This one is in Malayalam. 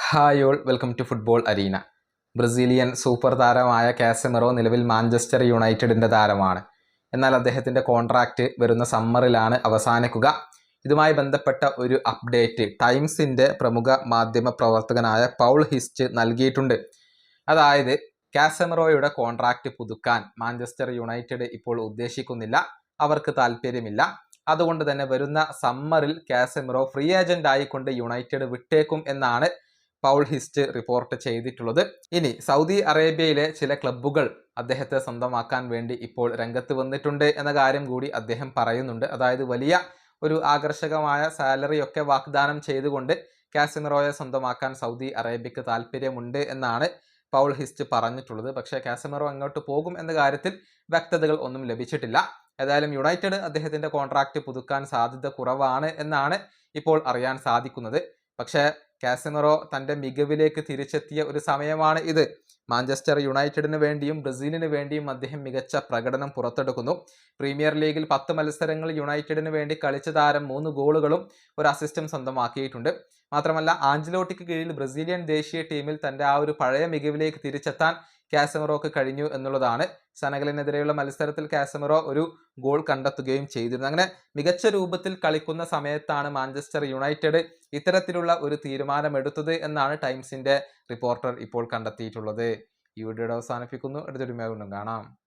Hi all welcome to football arena Brazilian super താരമായ കാസമിറോ നിലവിൽ മാഞ്ചസ്റ്റർ യുണൈറ്റഡിന്റെ താരമാണ്. എന്നാൽ അദ്ദേഹത്തിന്റെ കോൺട്രാക്റ്റ് വരുന്ന സമ്മറിലാണ് അവസാനിക്കുക. ഇതുമായി ബന്ധപ്പെട്ട ഒരു അപ്ഡേറ്റ് ടൈംസിന്റെ പ്രമുഖ മാധ്യമ പ്രവർത്തകനായ പൗൾ ഹിസ്റ്റ് നൽകിയിട്ടുണ്ട്. അതായത് കാസമിറോയുടെ കോൺട്രാക്റ്റ് പുതുക്കാൻ മാഞ്ചസ്റ്റർ യുണൈറ്റഡ് ഇപ്പോൾ ഉദ്ദേശിക്കുന്നില്ല അവർക്ക് താല്പര്യമില്ല അതുകൊണ്ട് തന്നെ വരുന്ന സമ്മറിൽ കാസമിറോ ഫ്രീ ഏജന്റ് ആയിക്കൊണ്ട് യുണൈറ്റഡ് വിട്ടേക്കും എന്നാണ് പൗൾ ഹിസ്റ്റ് റിപ്പോർട്ട് ചെയ്തിട്ടുള്ളത്. ഇനി സൗദി അറേബ്യയിലെ ചില ക്ലബ്ബുകൾ അദ്ദേഹത്തെ സ്വന്തമാക്കാൻ വേണ്ടി ഇപ്പോൾ രംഗത്ത് വന്നിട്ടുണ്ട് എന്ന കാര്യം കൂടി അദ്ദേഹം പറയുന്നുണ്ട്. അതായത് വലിയ ഒരു ആകർഷകമായ സാലറി ഒക്കെ വാഗ്ദാനം ചെയ്തുകൊണ്ട് കാസമിറോയെ സ്വന്തമാക്കാൻ സൗദി അറേബ്യക്ക് താല്പര്യമുണ്ട് എന്നാണ് പൗൾ ഹിസ്റ്റ് പറഞ്ഞിട്ടുള്ളത്. പക്ഷേ കാസമിറോ അങ്ങോട്ട് പോകും എന്ന കാര്യത്തിൽ വ്യക്തതകൾ ഒന്നും ലഭിച്ചിട്ടില്ല. ഏതായാലും യുണൈറ്റഡ് അദ്ദേഹത്തിന്റെ കോൺട്രാക്റ്റ് പുതുക്കാൻ സാധ്യത കുറവാണ് എന്നാണ് ഇപ്പോൾ അറിയാൻ സാധിക്കുന്നത്. പക്ഷേ കാസമിറോ തന്റെ മികവിലേക്ക് തിരിച്ചെത്തിയ ഒരു സമയമാണ് ഇത്. മാഞ്ചസ്റ്റർ യുണൈറ്റഡിന് വേണ്ടിയും ബ്രസീലിന് വേണ്ടിയും അദ്ദേഹം മികച്ച പ്രകടനം പുറത്തെടുക്കുന്നു. പ്രീമിയർ ലീഗിൽ പത്ത് മത്സരങ്ങൾ യുണൈറ്റഡിന് വേണ്ടി കളിച്ച താരം മൂന്ന് ഗോളുകളും ഒരു അസിസ്റ്റം സ്വന്തമാക്കിയിട്ടുണ്ട്. മാത്രമല്ല ആഞ്ചലോട്ടിക്ക് കീഴിൽ ബ്രസീലിയൻ ദേശീയ ടീമിൽ തന്റെ ആ ഒരു പഴയ മികവിലേക്ക് തിരിച്ചെത്താൻ കാസമറോക്ക് കഴിഞ്ഞു എന്നുള്ളതാണ്. സെനഗലിനെതിരെയുള്ള മത്സരത്തിൽ കാസമറോ ഒരു ഗോൾ കണ്ടെത്തുകയും ചെയ്തിരുന്നു. അങ്ങനെ മികച്ച രൂപത്തിൽ കളിക്കുന്ന സമയത്താണ് മാഞ്ചസ്റ്റർ യുണൈറ്റഡ് ഇത്തരത്തിലുള്ള ഒരു തീരുമാനമെടുത്തത് എന്നാണ് ടൈംസിന്റെ റിപ്പോർട്ടർ ഇപ്പോൾ കണ്ടെത്തിയിട്ടുള്ളത്. ഈ വീഡിയോയുടെ അവസാനിപ്പിക്കുന്നു. അടുത്തൊരു വീണ്ടും കാണാം.